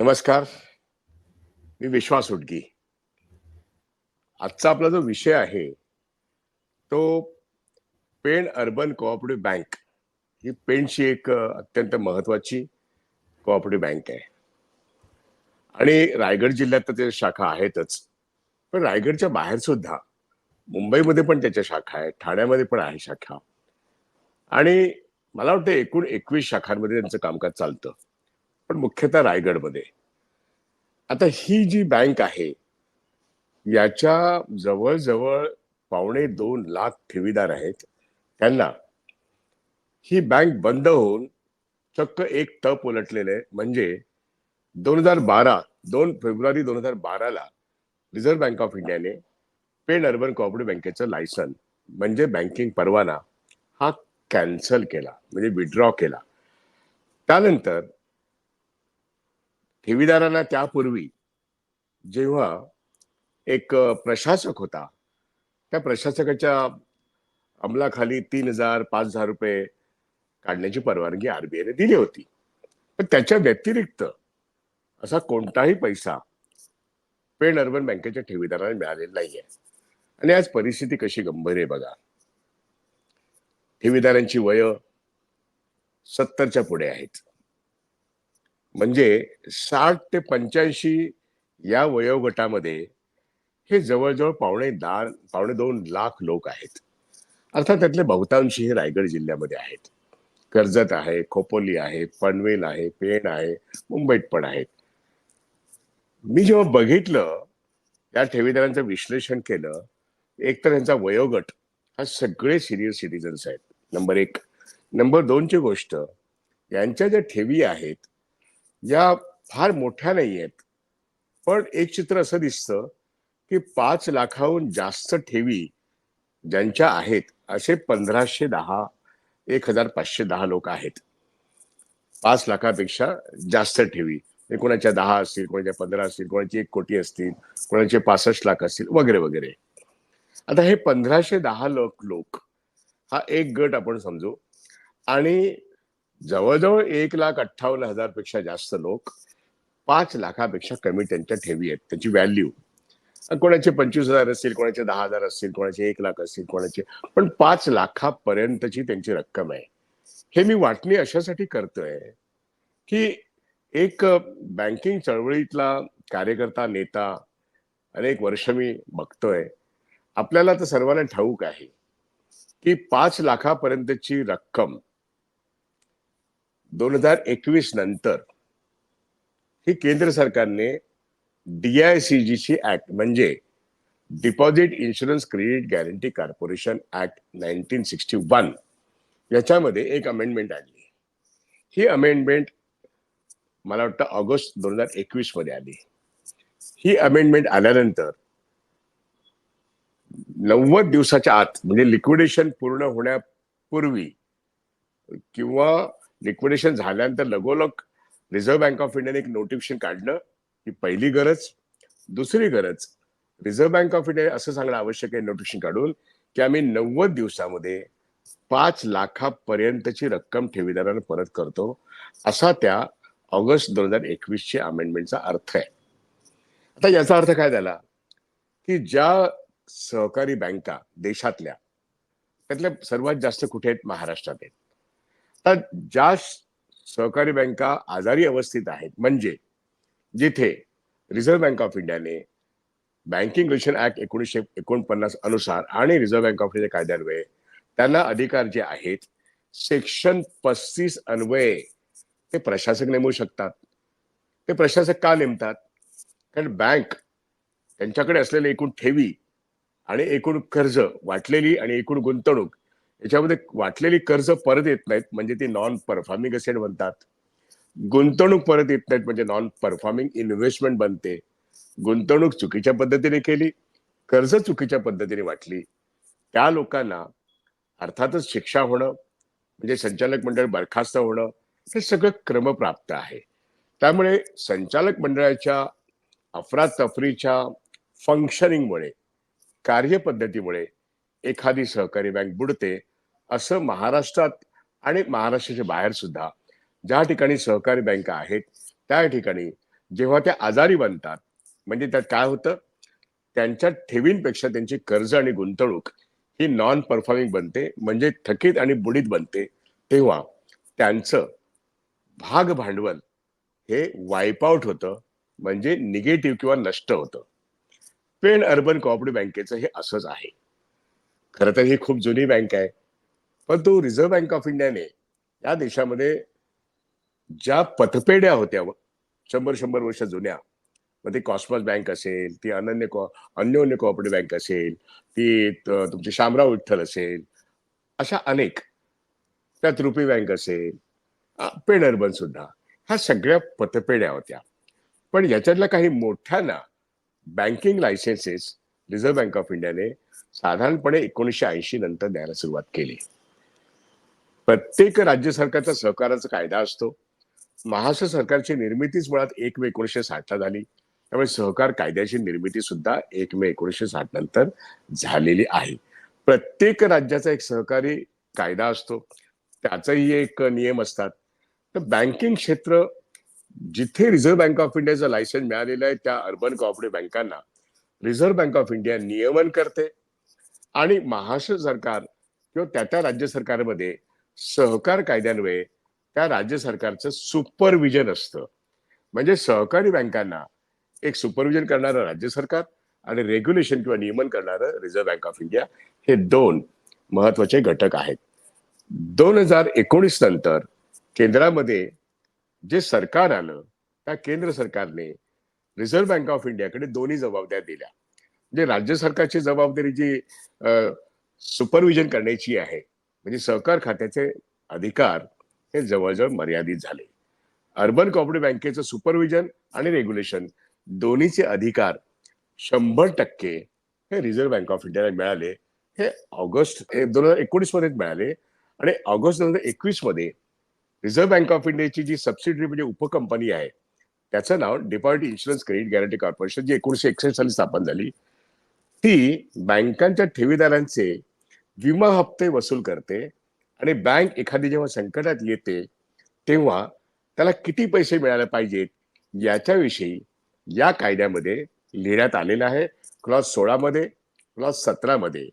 नमस्कार. मी विश्वास उडगी आजचा आपला जो विषय आहे तो पेण अर्बन कोऑपरेटिव्ह बँक ही पेणची एक अत्यंत महत्वाची कोऑपरेटिव्ह बँक आहे. आणि रायगड जिल्ह्यात तर त्याच्या शाखा आहेतच. पण रायगडच्या बाहेर सुद्धा मुंबईमध्ये पण त्याच्या शाखा आहेत ठाण्यामध्ये पण आहे शाखा. आणि मला वाटतं एकूण एकवीस शाखांमध्ये त्यांचं कामकाज चालतं. पण मुख्यतः रायगडमध्ये. आता ही जी बँक आहे याच्या जवळजवळ पावणे दोन लाख ठेवीदार आहेत. त्यांना ही बँक बंद होऊन चक्क एक तप उलटलेलं आहे. म्हणजे दोन हजार बारा दोन फेब्रुवारी दोन हजार बाराला रिझर्व्ह बँक ऑफ इंडियाने पेन अर्बन कोऑपरेटिव्ह बँकेचं लायसन म्हणजे बँकिंग परवाना हा कॅन्सल केला म्हणजे विड्रॉ केला. त्यानंतर ठेवीदारांना त्यापूर्वी जेव्हा एक प्रशासक होता त्या प्रशासकाच्या अंमलाखाली तीन हजार पाच हजार रुपये काढण्याची परवानगी आरबीआयने दिली होती. पण त्याच्या व्यतिरिक्त असा कोणताही पैसा पेण अर्बन बँकेच्या ठेवीदारांना मिळालेला नाहीये. आणि आज परिस्थिती कशी गंभीर आहे बघा. ठेवीदारांची वय सत्तरच्या पुढे आहेत. म्हणजे साठ ते पंच्याऐंशी या वयोगटामध्ये हे जवळजवळ पावणे दहा पावणे दोन लाख लोक आहेत. अर्थात त्यातले बहुतांशी हे रायगड जिल्ह्यामध्ये आहेत. कर्जत आहे खोपोली आहे पनवेल आहे पेण आहे मुंबईत पण आहेत. मी जेव्हा बघितलं या ठेवीदारांचं विश्लेषण केलं एक तर त्यांचा वयोगट हा सगळे सिनियर सिटीजन्स आहेत. नंबर एक. नंबर दोनची गोष्ट यांच्या ज्या ठेवी आहेत या फार मोठ्या नाही आहेत. पण एक चित्र असं दिसतं की पाच लाखाहून जास्त ठेवी ज्यांच्या आहेत असे पंधराशे दहा एक हजार पाचशे दहा लोक आहेत. पाच लाखापेक्षा जास्त ठेवी. म्हणजे कोणाच्या दहा असतील कोणाच्या पंधरा असतील कोणाची एक कोटी असतील कोणाचे पासष्ट लाख असतील वगैरे वगैरे. आता हे पंधराशे दहा लाख लोक हा एक गट आपण समजू. आणि जवळजवळ एक लाख अठ्ठावन्न हजारपेक्षा जास्त लोक पाच लाखापेक्षा कमी त्यांच्या ठेवी आहेत त्याची व्हॅल्यू कोणाचे पंचवीस हजार असतील कोणाचे दहा हजार असतील कोणाचे एक लाख असतील कोणाचे पण पाच लाखापर्यंतची त्यांची रक्कम आहे. हे मी वाटणी अशासाठी करतोय की एक बँकिंग चळवळीतला कार्यकर्ता नेता अनेक वर्ष मी बघतोय. आपल्याला तर सर्वांना ठाऊक आहे की पाच लाखापर्यंतची रक्कम दोन हजार एकवीस नंतर ही केंद्र सरकारने DICG ची ऍक्ट म्हणजे deposit insurance credit guarantee corporation act nineteen sixty one याच्यामध्ये एक अमेंडमेंट आणली ही अमेंडमेंट मला वाटतं ऑगस्ट दोन हजार एकवीसमध्ये आली. ही अमेंडमेंट आल्यानंतर नव्वद दिवसाच्या आत म्हणजे लिक्विडेशन पूर्ण होण्यापूर्वी किंवा लिक्विडेशन झाल्यानंतर लगोलग रिझर्व्ह बँक ऑफ इंडियाने एक नोटिफिकेशन काढलं ही पहिली गरज दुसरी गरज. रिझर्व्ह बँक ऑफ इंडिया असं सांगणं आवश्यक आहे नोटिफिकेशन काढून की आम्ही नव्वद दिवसामध्ये पाच लाखापर्यंतची रक्कम ठेवीदारांना परत करतो. असा त्या ऑगस्ट दोन हजार एकवीसच्या अमेंडमेंटचा अर्थ आहे. आता याचा अर्थ काय झाला? की ज्या सहकारी बँका देशातल्या त्यातल्या सर्वात जास्त कुठे आहेत? महाराष्ट्रात आहेत. तर ज्या सहकारी बँका आजारी अवस्थेत आहेत म्हणजे जिथे रिझर्व्ह बँक ऑफ इंडियाने बँकिंग रेग्युलेशन ऍक्ट एकोणीसशे एकोणपन्नास अनुसार आणि रिझर्व्ह बँक ऑफ इंडिया कायद्यान्वये त्यांना अधिकार जे आहेत सेक्शन पस्तीस अन्वये ते प्रशासक नेमू शकतात. ते प्रशासक का नेमतात? कारण बँक त्यांच्याकडे असलेले एकूण ठेवी आणि एकूण कर्ज वाटलेली आणि एकूण गुंतवणूक याच्यामध्ये वाटलेली कर्ज परत येत नाहीत म्हणजे ती नॉन परफॉर्मिंग असेट बनतात. गुंतवणूक परत येत नाहीत म्हणजे नॉन परफॉर्मिंग इन्व्हेस्टमेंट बनते. गुंतवणूक चुकीच्या पद्धतीने केली कर्ज चुकीच्या पद्धतीने वाटली. त्या लोकांना अर्थातच शिक्षा होणं म्हणजे संचालक मंडळ बरखास्त होणं हे सगळं क्रमप्राप्त आहे. त्यामुळे संचालक मंडळाच्या अफरातफरीच्या फंक्शनिंगमुळे कार्यपद्धतीमुळे एखादी सहकारी बँक बुडते असं महाराष्ट्रात आणि महाराष्ट्राच्या बाहेर सुद्धा ज्या ठिकाणी सहकारी बँका आहेत त्या ठिकाणी जेव्हा त्या आजारी बनतात म्हणजे त्यात काय होतं? त्यांच्या ठेवींपेक्षा त्यांची कर्ज आणि गुंतवणूक ही नॉन परफॉर्मिंग बनते म्हणजे थकीत आणि बुडीत बनते. तेव्हा त्यांचं भाग भांडवल हे वाईपआउट होतं म्हणजे निगेटिव्ह किंवा नष्ट होतं. पेन अर्बन कोऑपरेटिव्ह बँकेचं हे असंच आहे. खरं तर ही खूप जुनी बँक आहे. पण तो रिझर्व्ह बँक ऑफ इंडियाने या देशामध्ये ज्या पतपेढ्या होत्या शंभर शंभर वर्ष जुन्या मग ती कॉस्मॉस बँक असेल ती अनन्य कॉ अन्योन्य कोऑपरेटिव्ह बँक असेल ती तुमची शामराव विठ्ठल असेल अशा अनेक त्यात रुपी बँक असेल पेन अर्बन सुद्धा ह्या सगळ्या पतपेढ्या होत्या. पण याच्यातल्या काही मोठ्यांना banking licenses reserve bank of इंडियाने साधारणपणे एकोणीसशे ऐंशी नंतर द्यायला सुरुवात केली. प्रत्येक राज्य सरकारचा सहकाराचा कायदा असतो. महाराष्ट्र सरकारची निर्मितीच मुळात एक मे एकोणीसशे साठला झाली. त्यामुळे सहकार कायद्याची निर्मिती सुद्धा एक मे एकोणीसशे साठ नंतर झालेली आहे. प्रत्येक राज्याचा एक सहकारी कायदा असतो. त्याचाही एक नियम असतात. तर बँकिंग क्षेत्र जिथे रिझर्व्ह बँक ऑफ इंडियाचं लायसन्स मिळालेलं आहे त्या अर्बन कॉपरेटिव्ह बँकांना रिझर्व्ह बँक ऑफ इंडिया नियमन करते. आणि महाराष्ट्र सरकार किंवा त्या त्या राज्य सरकारमध्ये सहकार कायद्यान्वये त्या राज्य सरकारचं सुपरविजन असतं. म्हणजे सहकारी बँकांना एक सुपरविजन करणारं राज्य सरकार आणि रेग्युलेशन किंवा नियमन करणारं रिझर्व्ह बँक ऑफ इंडिया हे दोन महत्त्वाचे घटक आहेत. दोन हजार एकोणीस नंतर केंद्रामध्ये जे सरकार आलं त्या केंद्र सरकारने रिझर्व्ह बँक ऑफ इंडियाकडे दोन्ही जबाबदाऱ्या दिल्या. म्हणजे राज्य सरकारची जबाबदारी जी सुपरविजन करण्याची आहे म्हणजे सहकार खात्याचे अधिकार हे जवळजवळ मर्यादित झाले. अर्बन कॉपरेटिव्ह बँकेचं सुपरविजन आणि रेग्युलेशन दोन्हीचे अधिकार शंभर टक्के हे रिझर्व्ह बँक ऑफ इंडियाला मिळाले. हे ऑगस्ट दोन हजार एकोणीसमध्ये मिळाले. आणि ऑगस्ट दोन हजार एकवीसमध्ये रिझर्व्ह बँक ऑफ इंडियाची जी सबसिडरी म्हणजे उपकंपनी आहे त्याचं नाव deposit insurance credit guarantee corporation जी एकोणीशे एकसष्ट साली स्थापन झाली ती बँकांच्या ठेवीदारांचे विमा हप्ते वसूल करते आणि बँक एखादी जेव्हा संकटात येते तेव्हा त्याला किती पैसे मिळाले पाहिजेत याच्याविषयी या कायद्यामध्ये लिहिण्यात आलेलं आहे. क्लॉज सोळामध्ये क्लॉज सतरामध्ये.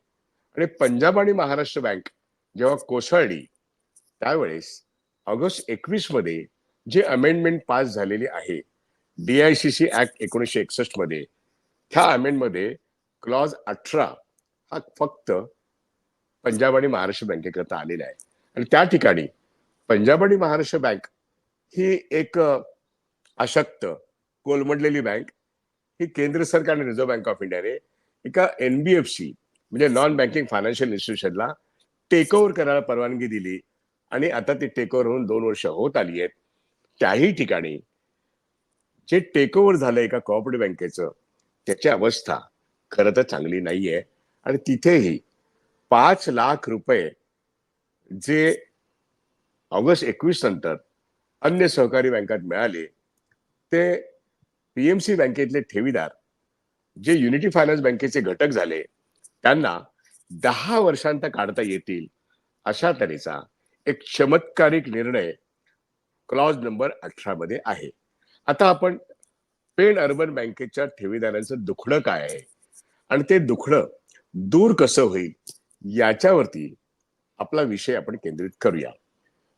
आणि पंजाब आणि महाराष्ट्र बँक जेव्हा कोसळली त्यावेळेस ऑगस्ट एकवीसमध्ये जे अमेंडमेंट पास झालेली आहे डीआयसीसी ऍक्ट एकोणीसशे एकसष्टमध्ये त्या अमेंडमध्ये क्लॉज अठरा हा फक्त पंजाब आणि महाराष्ट्र बँकेकरता आलेलं आहे. आणि त्या ठिकाणी पंजाब आणि महाराष्ट्र बँक ही एक अशक्त कोलमडलेली बँक. ही केंद्र सरकार आणि रिझर्व्ह बँक ऑफ इंडियाने एका एनबीएफसी म्हणजे नॉन बँकिंग फायनान्शियल इन्स्टिट्यूशनला टेक ओव्हर करायला परवानगी दिली. आणि आता ती टेक ओव्हर होऊन दोन वर्ष होत आली आहेत. त्याही ठिकाणी जे टेक ओव्हर झालं एका कोऑपरेटिव्ह बँकेचं त्याची अवस्था खरं तर चांगली नाहीये. आणि तिथेही पाच लाख रुपये जे ऑगस्ट एकवीस नंतर अन्य सहकारी बँकात मिळाले ते पीएमसी बँकेतले ठेवीदार जे युनिटी फायनान्स बँकेचे घटक झाले त्यांना दहा वर्षांत काढता येतील अशा तऱ्हेचा एक चमत्कारिक निर्णय क्लॉज नंबर अठरा मध्ये आहे. आता आपण पेण अर्बन बँकेच्या ठेवीदारांचं दुखणं काय आहे? आणि ते दुखणं दूर कसं होईल? याच्यावरती आपला विषय आपण केंद्रित करूया.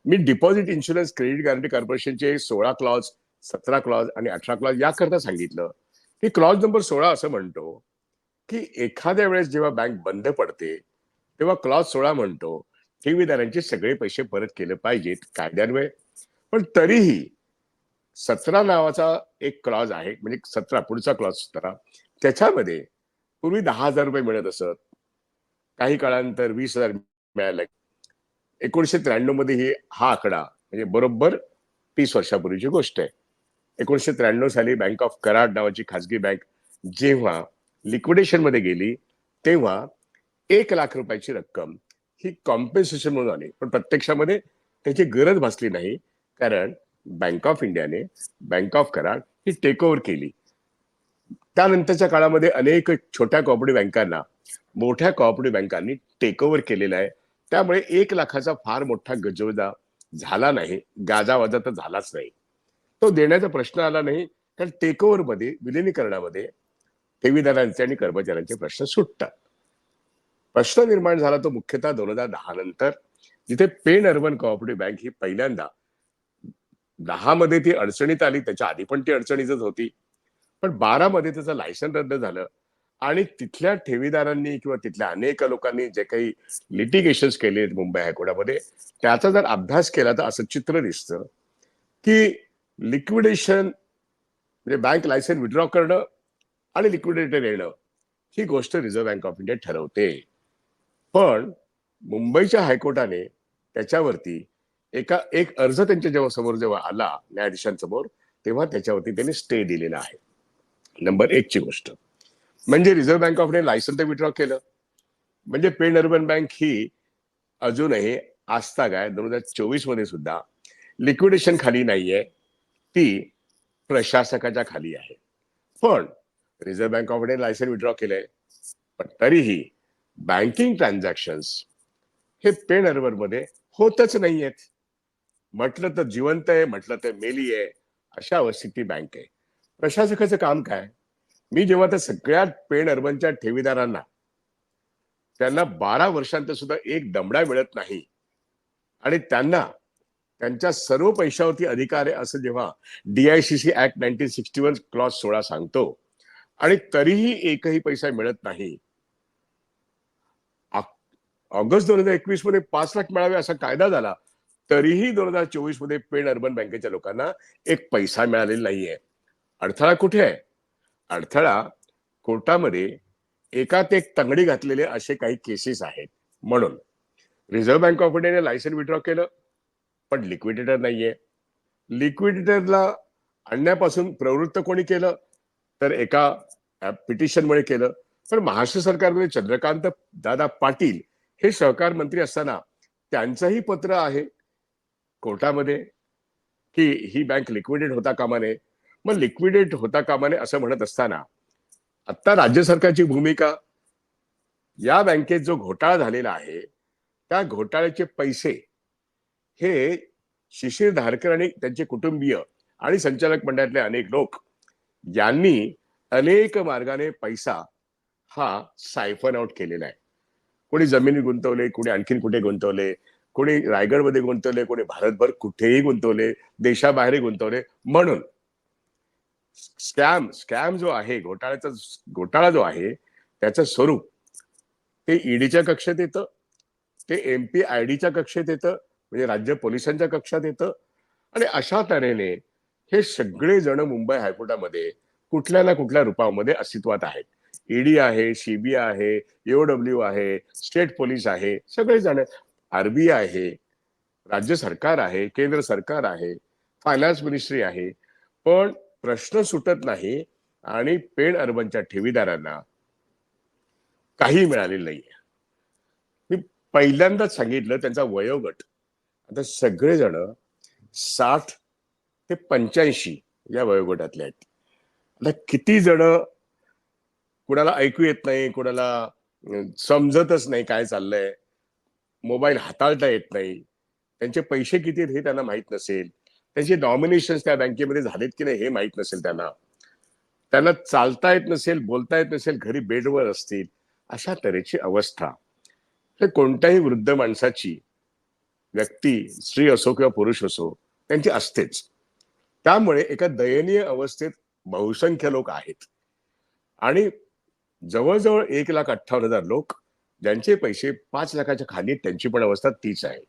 मी डिपॉझिट इन्शुरन्स क्रेडिट गॅरंटी कॉर्पोरेशनचे सोळा क्लॉज सतरा क्लॉज आणि अठरा क्लॉज याकरता सांगितलं. की क्लॉज नंबर सोळा असं म्हणतो की एखाद्या वेळेस जेव्हा बँक बंद पडते तेव्हा क्लॉज सोळा म्हणतो ठेवीदारांचे सगळे पैसे परत केले पाहिजेत कायद्यान्वये. पण तरीही सतरा नावाचा एक क्लॉज आहे म्हणजे सतरा पुढचा क्लॉज सतरा त्याच्यामध्ये पूर्वी दहा हजार रुपये मिळत असत. काही काळानंतर वीस हजार मिळालं एकोणीशे त्र्याण्णवमध्ये ही हा आकडा म्हणजे बरोबर तीस वर्षापूर्वीची गोष्ट आहे. एकोणीशे त्र्याण्णव साली बँक ऑफ कराड नावाची खासगी बँक जेव्हा लिक्विडेशनमध्ये गेली तेव्हा एक लाख रुपयाची रक्कम ही कॉम्पेन्सेशन म्हणून आली. पण प्रत्यक्षामध्ये त्याची गरज भासली नाही कारण बँक ऑफ इंडियाने बँक ऑफ कराड ही टेक ओव्हर केली. त्यानंतरच्या काळामध्ये अनेक छोट्या कॉपरेटिव्ह बँकांना मोठ्या कॉपरेटिव्ह बँकांनी टेकओव्हर केलेला आहे. त्यामुळे एक लाखाचा फार मोठा गजवजा झाला नाही. गाजावाजा तर झालाच नाही. तो देण्याचा प्रश्न आला नाही कारण टेकमध्ये विलिनीकरणामध्ये ठेवीदारांचे आणि कर्मचाऱ्यांचे प्रश्न सुटतात. प्रश्न निर्माण झाला तो मुख्यतः दोन हजार दहा नंतर जिथे पेन अर्बन कोऑपरेटिव्ह बँक ही पहिल्यांदा दहा मध्ये ती अडचणीत आली. त्याच्या आधी पण ती अडचणीतच होती. पण बारा मध्ये त्याचं लायसन रद्द झालं. आणि तिथल्या ठेवीदारांनी किंवा तिथल्या अनेक लोकांनी जे काही लिटिगेशन केले मुंबई हायकोर्टामध्ये त्याचा जर अभ्यास केला तर असं चित्र दिसतं की लिक्विडेशन म्हणजे बँक लायसन विड्रॉ करणं आणि लिक्विडेटर येणं ही गोष्ट रिझर्व्ह बँक ऑफ इंडिया ठरवते. पण मुंबईच्या हायकोर्टाने त्याच्यावरती एका एक अर्ज त्यांच्या जेव्हा समोर जेव्हा आला न्यायाधीशांसमोर तेव्हा त्याच्यावरती त्यांनी स्टे दिलेला आहे. नंबर एक ची गोष्ट. म्हणजे reserve bank of India license ते विड्रॉ केलं. म्हणजे पेन अर्बन बँक ही अजूनही आस्थागाय दोन हजार चोवीसमध्ये सुद्धा लिक्विडेशन खाली नाहीये. ती प्रशासकाच्या खाली आहे. पण reserve bank of India licence withdraw केलंय. पण तरीही बँकिंग ट्रान्झॅक्शन्स हे पेन अर्बनमध्ये होतच नाहीयेत. म्हटलं तर जिवंत आहे म्हटलं तर मेली आहे. अशा अवस्थेत ती बँक आहे. प्रशासकाचं काम काय? मी जेव्हा त्या सगळ्या पेन अर्बनच्या ठेवीदारांना त्यांना बारा वर्षांत सुद्धा एक दमडा मिळत नाही आणि त्यांना त्यांच्या सर्व पैशावरती अधिकार आहे असं जेव्हा DICC act nineteen sixty one clause सोळा सांगतो आणि तरीही एकही पैसा मिळत नाही. ऑगस्ट दोन हजार एकवीसमध्ये पाच लाख मिळावे असा कायदा झाला तरीही दोन हजार चोवीसमध्ये पेण अर्बन बँकेच्या लोकांना एक पैसा मिळालेला नाहीये. अडथळा कुठे आहे? अडथळा कोर्टामध्ये एकात एक तंगडी घातलेले असे काही केसेस आहेत. म्हणून रिझर्व्ह बँक ऑफ इंडियाने लायसन विड्रॉ केलं पण लिक्विडेटर नाहीये. लिक्विडेटरला आणण्यापासून प्रवृत्त कोणी केलं? तर एका पिटिशनमुळे केलं. तर महाराष्ट्र सरकारमध्ये चंद्रकांत दादा पाटील हे सहकार मंत्री असताना त्यांचंही पत्र आहे कोर्टामध्ये की ही बँक लिक्विडेट होता कामा नये. मग लिक्विडेट होता कामा नये असं म्हणत असताना आता राज्य सरकारची भूमिका या बँकेत जो घोटाळा झालेला आहे त्या घोटाळ्याचे पैसे हे शिशिर धारकर आणि त्यांचे कुटुंबीय आणि संचालक मंडळातले अनेक लोक यांनी अनेक मार्गाने पैसा हा सायफन आउट केलेला आहे. कोणी जमिनी गुंतवले कोणी आणखीन कुठे गुंतवले कोणी रायगडमध्ये गुंतवले कोणी भारतभर कुठेही गुंतवले देशाबाहेरही गुंतवले म्हणून स्कॅम स्कॅम जो आहे घोटाळ्याचा घोटाळा जो आहे त्याचं स्वरूप ते ईडीच्या कक्षेत येतं ते एम पी आय डीच्या कक्षेत येतं म्हणजे राज्य पोलिसांच्या कक्षात येतं आणि अशा तऱ्हेने हे सगळे जण मुंबई हायकोर्टामध्ये कुठल्या ना कुठल्या रूपामध्ये अस्तित्वात आहेत. ईडी आहे सीबीआय आहे एओडब्ल्यू आहे स्टेट पोलीस आहे सगळे जण. आरबीआय आहे राज्य सरकार आहे केंद्र सरकार आहे फायनान्स मिनिस्ट्री आहे पण प्रश्न सुटत नाही आणि पेण अर्बनच्या ठेवीदारांना काही मिळालेलं नाहीये. मी पहिल्यांदाच सांगितलं त्यांचा वयोगट. आता सगळेजण साठ ते पंच्याऐंशी या वयोगटातले आहेत. आता किती जण कुणाला ऐकू येत नाही कुणाला समजतच नाही काय चाललंय मोबाईल हाताळता येत नाही त्यांचे पैसे किती आहेत हे त्यांना माहीत नसेल. त्यांचे नॉमिनेशन त्या बँकेमध्ये झालेत की नाही हे माहीत नसेल त्यांना. त्यांना चालता येत नसेल बोलता येत नसेल घरी बेडवर असतील अशा तऱ्हेची अवस्था. तर कोणत्याही वृद्ध माणसाची व्यक्ती स्त्री असो किंवा पुरुष असो त्यांची असतेच. त्यामुळे एका दयनीय अवस्थेत बहुसंख्य लोक आहेत. आणि जवळजवळ एक लाख अठ्ठावन्न हजार लोक ज्यांचे पैसे पाच लाखाच्या खाली त्यांची पण अवस्था तीच आहे.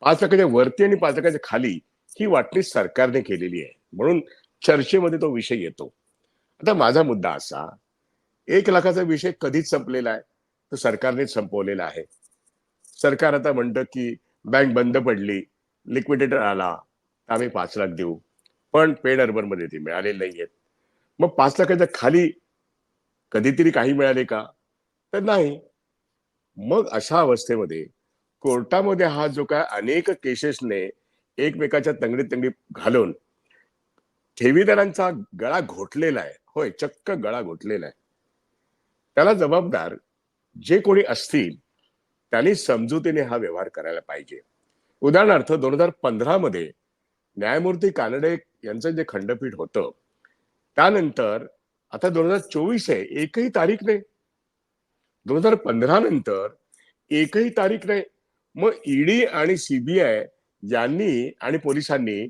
पाच लाखाच्या वरती आणि पाच लाखाच्या खाली ही वाटणी सरकारने केलेली आहे. म्हणून चर्चेमध्ये तो विषय येतो. आता माझा मुद्दा असा एक लाखाचा विषय कधीच संपलेला आहे तो सरकारनेच संपवलेला आहे. सरकार आता म्हणतं की बँक बंद पडली लिक्विडेटर आला तर आम्ही पाच लाख देऊ. पण पेड अर्बनमध्ये ते मिळालेले नाहीयेत. मग पाच लाखाच्या खाली कधीतरी काही मिळाले का? तर नाही. मग अशा अवस्थेमध्ये कोर्टामध्ये हा जो काय अनेक केसेसने एकमेकाच्या तंगडीत तंगडी घालून ठेवीदारांचा गळा घोटलेला आहे. होय चक्क गळा घोटलेला आहे. त्याला जबाबदार जे कोणी असतील त्यांनी समजुतीने हा व्यवहार करायला पाहिजे. उदाहरणार्थ दोन हजार पंधरा मध्ये न्यायमूर्ती कानडे यांचं जे खंडपीठ होतं त्यानंतर आता दोन हजार चोवीस आहे एकही तारीख नाही. दोन हजार पंधरा नंतर एकही तारीख नाही. मग ईडी आणि सीबीआय यांनी आणि पोलिसांनी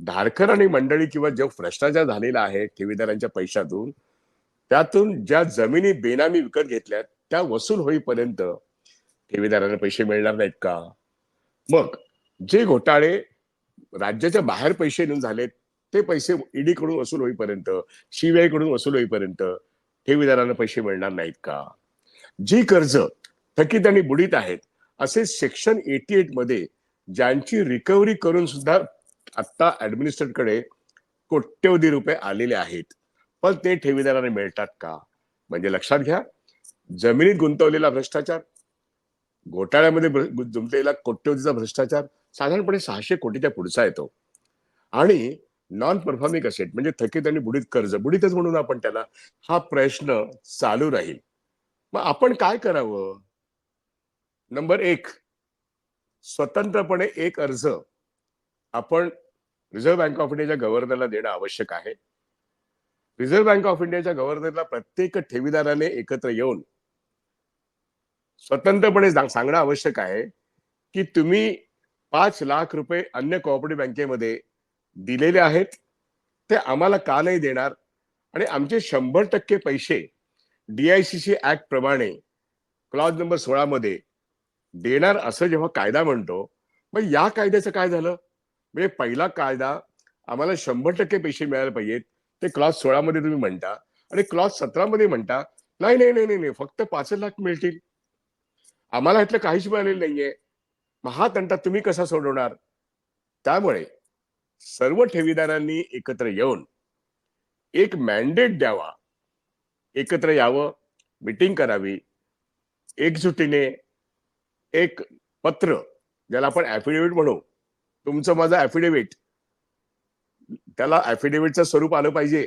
धारकर आणि मंडळी किंवा जो भ्रष्टाचार झालेला आहे ठेवीदारांच्या पैशातून त्यातून ज्या जमिनी बेनामी विकत घेतल्या त्या वसूल होईपर्यंत ठेवीदारांना पैसे मिळणार नाहीत का? मग जे घोटाळे राज्याच्या बाहेर पैसे नेऊन झालेत ते पैसे ईडी कडून वसूल होईपर्यंत सीबीआयकडून वसूल होईपर्यंत ठेवीदारांना पैसे मिळणार नाहीत का? जी कर्ज थकीत आणि बुडीत आहेत असे सेक्शन एटी एटमध्ये ज्यांची रिकव्हरी करून सुद्धा आता ऍडमिनिस्ट्रेटकडे कोट्यवधी रुपये आलेले आहेत. पण ते ठेवीदारांना मिळतात का? म्हणजे लक्षात घ्या जमिनीत गुंतवलेला भ्रष्टाचार घोटाळ्यामध्ये गुंतलेला कोट्यवधीचा भ्रष्टाचार साधारणपणे सहाशे कोटीच्या पुढचा येतो. आणि नॉन परफॉर्मिंग असेट म्हणजे थकीत आणि बुडीत कर्ज बुडीतच म्हणून आपण त्याला हा प्रश्न चालू राहील. मग आपण काय करावं? नंबर एक स्वतंत्रपणे एक अर्ज आपण रिझर्व्ह बँक ऑफ इंडियाच्या गव्हर्नरला देणं आवश्यक आहे. रिझर्व्ह बँक ऑफ इंडियाच्या गव्हर्नरला प्रत्येक ठेवीदाराने एकत्र येऊन स्वतंत्रपणे सांगणं आवश्यक आहे की तुम्ही पाच लाख रुपये अन्य कोऑपरेटिव्ह बँकेमध्ये दिलेले आहेत ते आम्हाला का नाही देणार? आणि आमचे शंभर टक्के पैसे डीआयसीसी ऍक्ट प्रमाणे क्लॉज नंबर सोळा मध्ये देणार असं जेव्हा कायदा म्हणतो मग या कायद्याचं काय झालं? म्हणजे पहिला कायदा आम्हाला शंभर टक्के पैसे मिळायला पाहिजेत. ते क्लॉज सोळा मध्ये तुम्ही म्हणता आणि क्लॉज सतरा मध्ये म्हणता नाही नाही नाही नाही नाही, फक्त पाच लाख मिळतील. आम्हाला ह्यातलं काहीच मिळालेलं नाहीये. मग हा तंटा तुम्ही कसा सोडवणार? त्यामुळे सर्व ठेवीदारांनी एकत्र येऊन एक मॅन्डेट द्यावा. एकत्र यावं मिटिंग करावी. एकजुटीने एक पत्र ज्याला आपण ऍफिडेव्हिट म्हणू. तुमचं माझं ऍफिडेव्हिट त्याला ऍफिडेव्हिटचं स्वरूप आलं पाहिजे.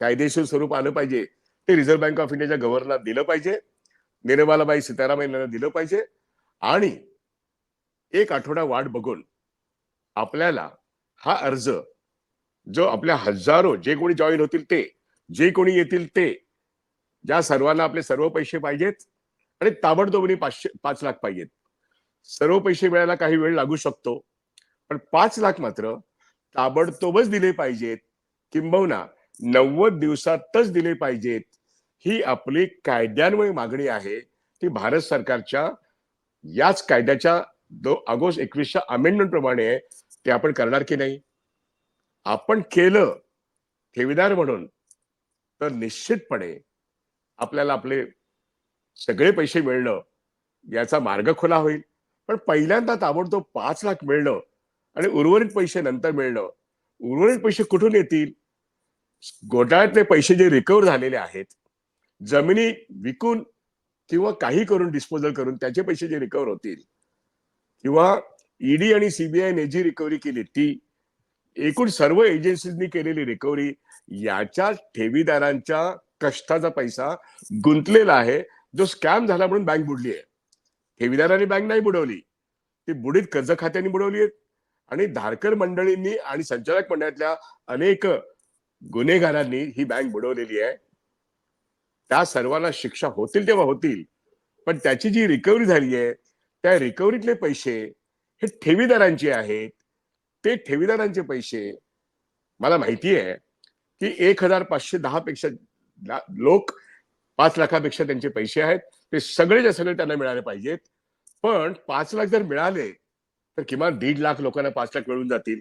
कायदेशीर स्वरूप आलं पाहिजे. ते रिझर्व्ह बँक ऑफ इंडियाच्या गव्हर्नरला दिलं पाहिजे. निर्मलाबाई सीतारामन यांना दिलं पाहिजे. आणि एक आठवडा वाट बघून आपल्याला हा अर्ज जो आपल्या हजारो जे कोणी जॉईन होतील ते जे कोणी येतील ते ज्या सर्वांना आपले सर्व पैसे पाहिजेत आणि ताबडतोबनी पाचशे पाच लाख पाहिजेत. सर्व पैसे मिळायला काही वेळ लागू शकतो. पण पाच लाख मात्र ताबडतोबच दिले पाहिजेत. किंबहुना नव्वद दिवसातच दिले पाहिजेत. ही आपली कायद्यान्वये मागणी आहे. ती भारत सरकारच्या याच कायद्याच्या दो ऑगस्ट एकवीसच्या अमेंडमेंट प्रमाणे आहे. ते आपण करणार की नाही? आपण केलं ठेवीदार म्हणून तर निश्चितपणे आपल्याला आपले सगळे पैसे मिळणं याचा मार्ग खुला होईल. पण पहिल्यांदा ताबडतोब पाच लाख मिळणं आणि उर्वरित पैसे नंतर मिळणं. उर्वरित पैसे कुठून येतील? घोटाळ्यातले पैसे जे रिकव्हर झालेले आहेत जमिनी विकून किंवा काही करून डिस्पोजल करून त्याचे पैसे जे रिकव्हर होतील किंवा ईडी आणि सीबीआयने जी रिकव्हरी केली ती एकूण सर्व एजन्सीजनी केलेली रिकव्हरी याच्या ठेवीदारांच्या कष्टाचा पैसा गुंतलेला आहे जो स्कॅम झाला म्हणून बँक बुडली आहे ठेवीदारांनी बँक नाही बुडवली. ती बुडीत कर्ज खात्यांनी बुडवली आहेत. आणि धारकर मंडळींनी आणि संचालक मंडळातल्या अनेक गुन्हेगारांनी ही बँक बुडवलेली आहे. त्या सर्वांना शिक्षा होतील तेव्हा होतील. पण त्याची जी रिकव्हरी झाली आहे त्या रिकव्हरीतले पैसे हे ठेवीदारांचे आहेत. ते ठेवीदारांचे पैसे मला माहिती आहे की एक हजार पाचशे दहा पेक्षा लोक पाच लाखापेक्षा त्यांचे पैसे आहेत. ते सगळेच्या सगळे त्यांना मिळाले पाहिजेत. पण पाच लाख जर मिळाले तर किमान दीड लाख लोकांना पाच लाख मिळून जातील.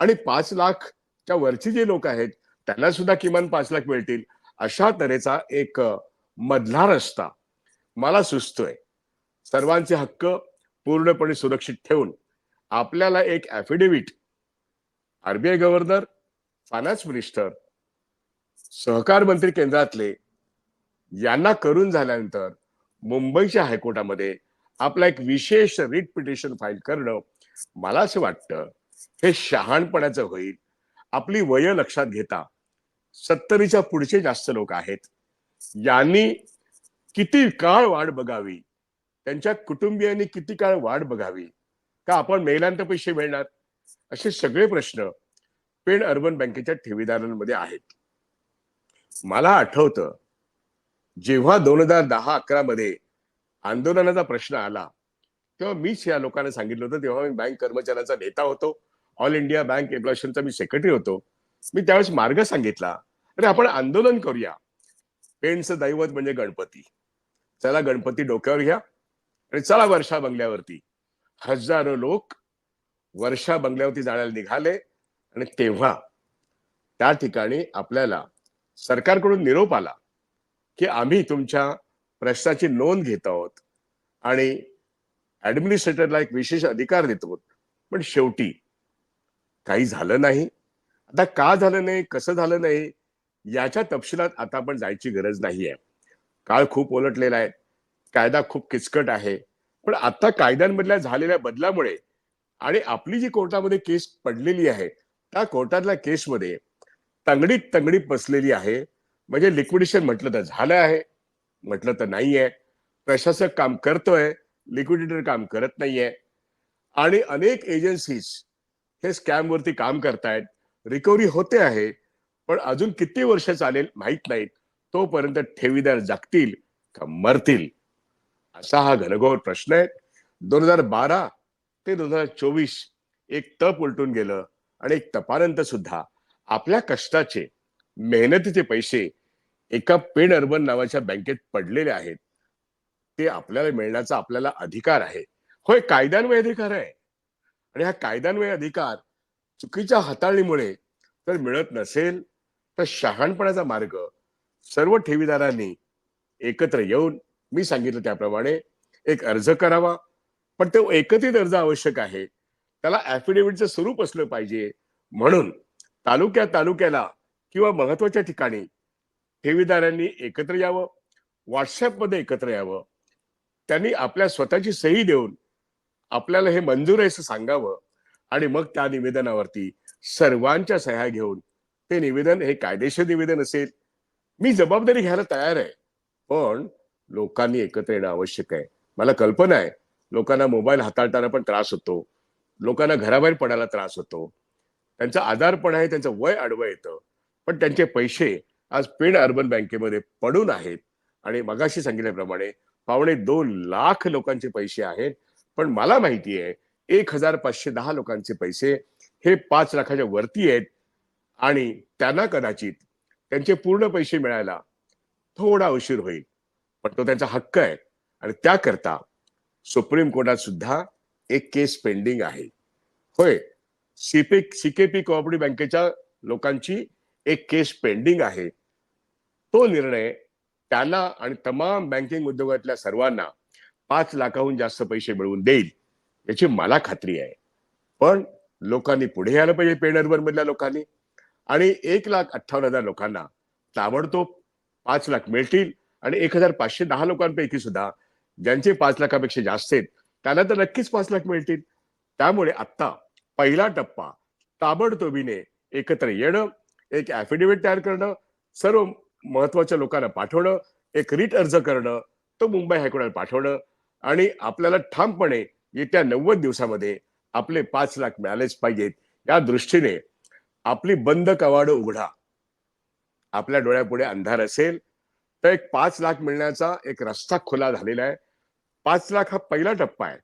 आणि पाच लाखच्या वरचे जे लोक आहेत त्यांना सुद्धा किमान पाच लाख मिळतील. अशा तऱ्हेचा एक मधला रस्ता मला सुचतोय. सर्वांचे हक्क पूर्णपणे सुरक्षित ठेवून आपल्याला एक affidavit RBI governor finance minister सहकार मंत्री केंद्रातले यांना करून झाल्यानंतर मुंबईच्या हायकोर्टामध्ये आपला एक विशेष रिट पिटिशन फाईल करणं मला असं वाटतं हे शहाणपणाचं होईल. आपली वय लक्षात घेता सत्तरीच्या पुढचे जास्त लोक आहेत. यांनी किती काळ वाट बघावी? त्यांच्या कुटुंबियांनी किती काळ वाट बघावी? का आपण मेल्यानंतर पैसे मिळणार? असे सगळे प्रश्न पेण अर्बन बँकेच्या ठेवीदारांमध्ये आहेत. मला आठवतं जेव्हा दोन हजार दहा अकरा मध्ये आंदोलनाचा प्रश्न आला तेव्हा मीच या लोकांना सांगितलं होतं तेव्हा मी बँक कर्मचाऱ्यांचा नेता होतो ऑल इंडिया बँक एम्प्लॉयशनचा मी सेक्रेटरी होतो. मी त्यावेळेस मार्ग सांगितला अरे आपण आंदोलन करूया. पेंटचं दैवत म्हणजे गणपती. चला गणपती डोक्यावर घ्या. आणि चला वर्षा बंगल्यावरती. हजारो लोक वर्षा बंगल्यावरती जाण्याला निघाले आणि तेव्हा त्या ठिकाणी आपल्याला सरकारकडून निरोप आला. की आम्ही तुमच्या प्रश्नाची नोंद घेत आहोत आणि ऍडमिनिस्ट्रेटरला एक विशेष अधिकार देतो पण शेवटी काही झालं नाही. आता का झालं नाही? कसं झालं नाही? याच्या तपशिलात आता आपण जायची गरज नाहीये. काळ खूप ओलटलेला आहे. कायदा खूप किचकट आहे. पण आता कायद्यांमधल्या झालेल्या बदलामुळे आणि आपली जी कोर्टामध्ये केस पडलेली आहे त्या कोर्टातल्या केसमध्ये तंगडीत तंगडी बसलेली आहे. म्हणजे लिक्विडेशन म्हटलं तर झालं आहे म्हटलं तर नाहीये प्रशासक काम करतोय लिक्विडेटर काम करत नाहीये आणि अनेक एजन्सीज हे स्कॅमवरती काम करतायत. रिकव्हरी होते आहे पण अजून किती वर्ष चालेल माहीत नाहीत तोपर्यंत ठेवीदार जागतील का मरतील? असा हा घनघोर प्रश्न आहे. दोन हजार बारा ते दोन हजार चोवीस एक तप उलटून गेलं आणि एक तपानंतर सुद्धा आपल्या कष्टाचे मेहनतीचे पैसे एका पेन अर्बन नावाच्या बँकेत पडलेले आहेत. ते आपल्याला मिळण्याचा आपल्याला अधिकार आहे. होय कायद्यान्वय अधिकार आहे. आणि हा कायद्यान्वय अधिकार चुकीच्या हाताळणीमुळे जर मिळत नसेल तर शहाणपणाचा मार्ग सर्व ठेवीदारांनी एकत्र येऊन मी सांगितलं त्याप्रमाणे एक अर्ज करावा. पण तो एकत्रित अर्ज आवश्यक आहे. त्याला ऍफिडेव्हिटचं स्वरूप असलं पाहिजे. म्हणून तालुक्या तालुक्याला किंवा महत्त्वाच्या ठिकाणी ठेवीदारांनी एकत्र यावं व्हॉट्सअपमध्ये एकत्र यावं त्यांनी आपल्या स्वतःची सही देऊन आपल्याला हे मंजूर आहे असं सांगावं आणि मग त्या निवेदनावरती सर्वांच्या सह्या घेऊन ते निवेदन हे कायदेशीर निवेदन असेल. मी जबाबदारी घ्यायला तयार आहे पण लोकांनी एकत्र येणं आवश्यक आहे. मला कल्पना आहे लोकांना मोबाईल हाताळताना पण त्रास होतो लोकांना घराबाहेर पडायला त्रास होतो. त्यांचा आधारपण आहे त्यांचं वय आडवं येतं. पण त्यांचे पैसे आज पेण अर्बन बँकेमध्ये पडून आहेत. आणि मगाशी सांगितल्याप्रमाणे पावणे दोन लाख लोकांचे पैसे आहेत. पण मला माहिती आहे एक हजार पाचशे दहा लोकांचे पैसे हे पाच लाखाच्या वरती आहेत. आणि त्यांना कदाचित त्यांचे पूर्ण पैसे मिळायला थोडा उशीर होईल. पण तो त्यांचा हक्क आहे. आणि त्याकरता सुप्रीम कोर्टात सुद्धा एक केस पेंडिंग आहे. होय सीपी सीकेपी कोऑपरेटिव्ह बँकेच्या लोकांची एक केस पेंडिंग आहे. तो निर्णय त्याला आणि तमाम बँकिंग उद्योगातल्या सर्वांना पाच लाखाहून जास्त पैसे मिळवून देईल याची मला खात्री आहे. पण लोकांनी पुढे यायला पाहिजे पेनर्बर मधल्या लोकांनी. आणि एक लाख अठ्ठावन्न हजार लोकांना ताबडतोब पाच लाख मिळतील आणि एक हजार पाचशे दहा लोकांपैकी सुद्धा ज्यांचे पाच लाखापेक्षा जास्त आहेत त्यांना तर नक्कीच पाच लाख मिळतील. त्यामुळे आत्ता पहिला टप्पा ताबडतोबीने एकत्र येणं एक ऍफिडेव्हिट तयार करणं सर्व महत्त्वाच्या लोकांना पाठवणं एक रिट अर्ज करणं तो मुंबई हायकोर्टाला पाठवणं आणि आपल्याला ठामपणे येत्या नव्वद दिवसामध्ये आपले पाच लाख मिळालेच पाहिजेत. या दृष्टीने आपली बंद कवाड उघडा. आपल्या डोळ्यापुढे अंधार असेल तर एक पाच लाख मिळण्याचा एक रस्ता खुला झालेला आहे. पाच लाख हा पहिला टप्पा आहे.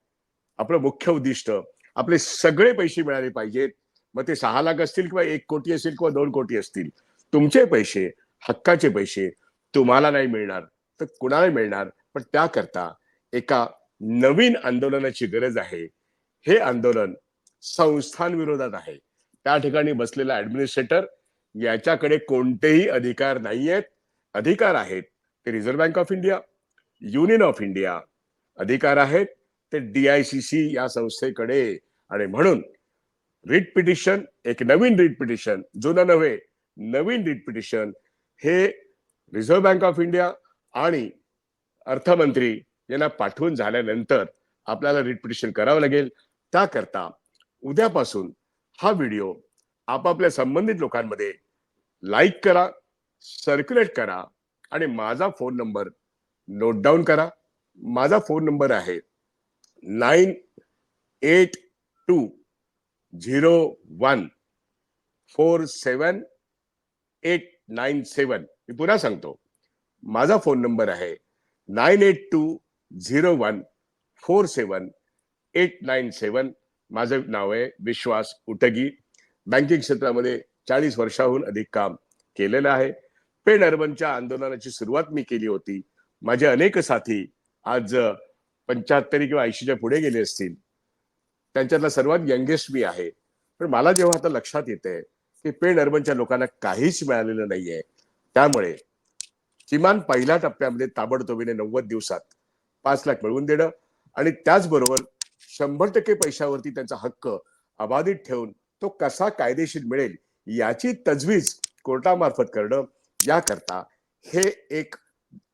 आपलं मुख्य उद्दिष्ट आपले सगळे पैसे मिळाले पाहिजेत. मग ते सहा लाख असतील किंवा एक कोटी असतील किंवा दोन कोटी असतील तुमचे पैसे हक्काचे पैसे तुम्हाला नाही मिळणार. तर कुणाला मिळणार. पण त्याकरता एका नवीन आंदोलनाची गरज आहे. हे आंदोलन संस्थांविरोधात आहे. त्या ठिकाणी बसलेला ऍडमिनिस्ट्रेटर याच्याकडे कोणतेही अधिकार नाही आहेत अधिकार आहेत ते reserve bank of India union of India अधिकार आहेत. ते डीआयसीसी या संस्थेकडे आणि म्हणून रीट पिटिशन एक नवीन रीट पिटिशन जुनं नव्हे नवीन रीट पिटिशन हे रिझर्व्ह बँक ऑफ इंडिया आणि अर्थमंत्री यांना पाठवून झाल्यानंतर आपल्याला रीट पिटिशन करावं लागेल. त्याकरता उद्यापासून हा व्हिडिओ आपापल्या संबंधित लोकांमध्ये लाईक करा सर्क्युलेट करा आणि माझा फोन नंबर नोट डाऊन करा. माझा फोन नंबर आहे nine eight two zero one four seven eight nine seven. मी पुन्हा सांगतो. माझा फोन नंबर आहे nine eight two zero one four seven eight nine seven. माझं नाव आहे विश्वास उटगी. बँकिंग क्षेत्रामध्ये चाळीस वर्षाहून अधिक काम केलेलं आहे. पेन अर्बनच्या आंदोलनाची सुरुवात मी केली होती. माझे अनेक साथी आज पंच्याहत्तरी किंवा ऐंशीच्या पुढे गेले असतील. त्यांच्यातला सर्वात यंगेस्ट मी आहे. पण मला जेव्हा आता लक्षात येते की पेड अर्बनच्या लोकांना काहीच मिळालेलं नाहीये त्यामुळे किमान पहिल्या टप्प्यामध्ये ताबडतोबीने नव्वद दिवसात पाच लाख मिळवून देणं आणि त्याचबरोबर शंभर टक्के पैशावरती त्यांचा हक्क अबाधित ठेवून तो कसा कायदेशीर मिळेल याची तजवीज कोर्टामार्फत करणं याकरता हे एक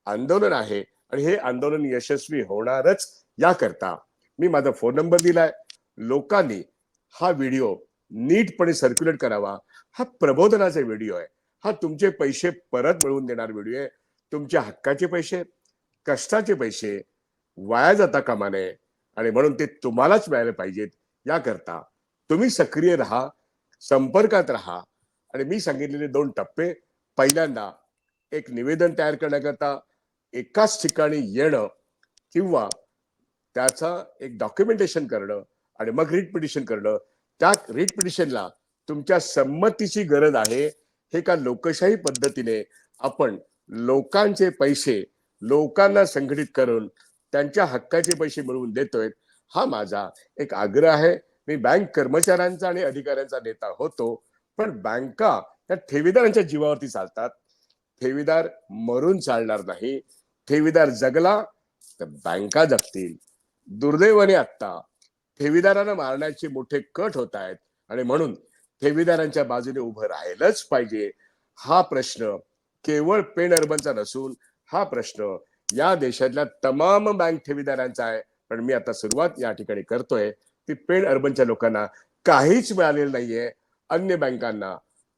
आंदोलन आहे आणि हे आंदोलन यशस्वी होणारच याकरता मी माझा फोन नंबर दिलाय. लोकांनी हा व्हिडिओ नीटपणे सर्क्युलेट करावा. हा प्रबोधनाचा व्हिडिओ आहे. हा तुमचे पैसे परत मिळवून देणार व्हिडिओ आहे. तुमच्या हक्काचे पैसे कष्टाचे पैसे वाया जाता कामा नये आणि म्हणून ते तुम्हालाच मिळायला पाहिजेत. याकरता तुम्ही सक्रिय राहा संपर्कात राहा. आणि मी सांगितलेले दोन टप्पे. पहिल्यांदा एक निवेदन तयार करण्याकरता एकाच ठिकाणी येणं किंवा त्याचा एक डॉक्युमेंटेशन करणं. आणि मग रिट पिटिशन करणं. त्या रिट पिटिशनला तुमच्या संमतीची गरज आहे. हे का लोकशाही पद्धतीने आपण लोकांचे पैसे लोकांना संघटित करून त्यांच्या हक्काचे पैसे मिळवून देतोय हा माझा एक आग्रह आहे. मी बँक कर्मचाऱ्यांचा आणि अधिकाऱ्यांचा नेता होतो पण बँका त्या ठेवीदारांच्या जीवावरती चालतात. ठेवीदार मरून चालणार नाही. ठेवीदार जगला तर बँका जगतील. दुर्दैवाने आत्ता ठेवीदारांना मारण्याचे मोठे कट होत आहेत. आणि म्हणून ठेवीदारांच्या बाजूने उभं राहिलंच पाहिजे. हा प्रश्न केवळ पेन अर्बनचा नसून हा प्रश्न या देशातल्या तमाम बँक ठेवीदारांचा आहे. पण मी आता सुरुवात या ठिकाणी करतोय. की पेन अर्बनच्या लोकांना काहीच मिळालेलं नाहीये. अन्य बँकांना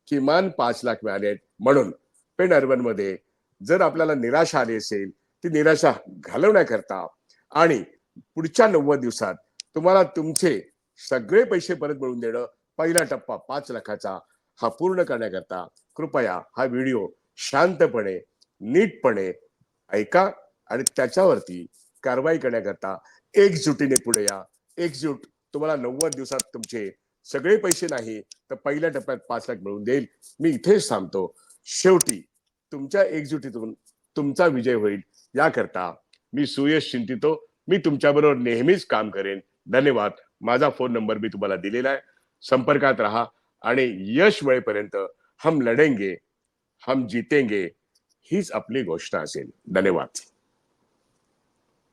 किमान पाच लाख मिळाले आहेत. म्हणून पेन अर्बनमध्ये जर आपल्याला निराशा आली असेल ती निराशा घालवण्याकरता आणि पुढच्या नव्वद दिवसात तुम्हाला तुमचे सगळे पैसे परत मिळवून देणं पहिला टप्पा पाच लाखाचा हा पूर्ण करण्याकरता कृपया हा व्हिडिओ शांतपणे नीटपणे ऐका आणि त्याच्यावरती कारवाई करण्याकरता एकजुटीने पुढे या. एकजूट तुम्हाला नव्वद दिवसात तुमचे सगळे पैसे नाही तर पहिल्या टप्प्यात पाच लाख मिळवून देईल. मी इथेच थांबतो. शेवटी तुमच्या एकजुटीतून तुमचा विजय होईल. याकरता मी सुयश चिंतितो. मी तुमच्याबरोबर नेहमीच काम करेन. धन्यवाद. माझा फोन नंबर मी तुम्हाला दिलेला आहे. संपर्कात राहा आणि यश वेळेपर्यंत हम लढेंगे हम जितेंगे हीच आपली घोषणा असेल. धन्यवाद.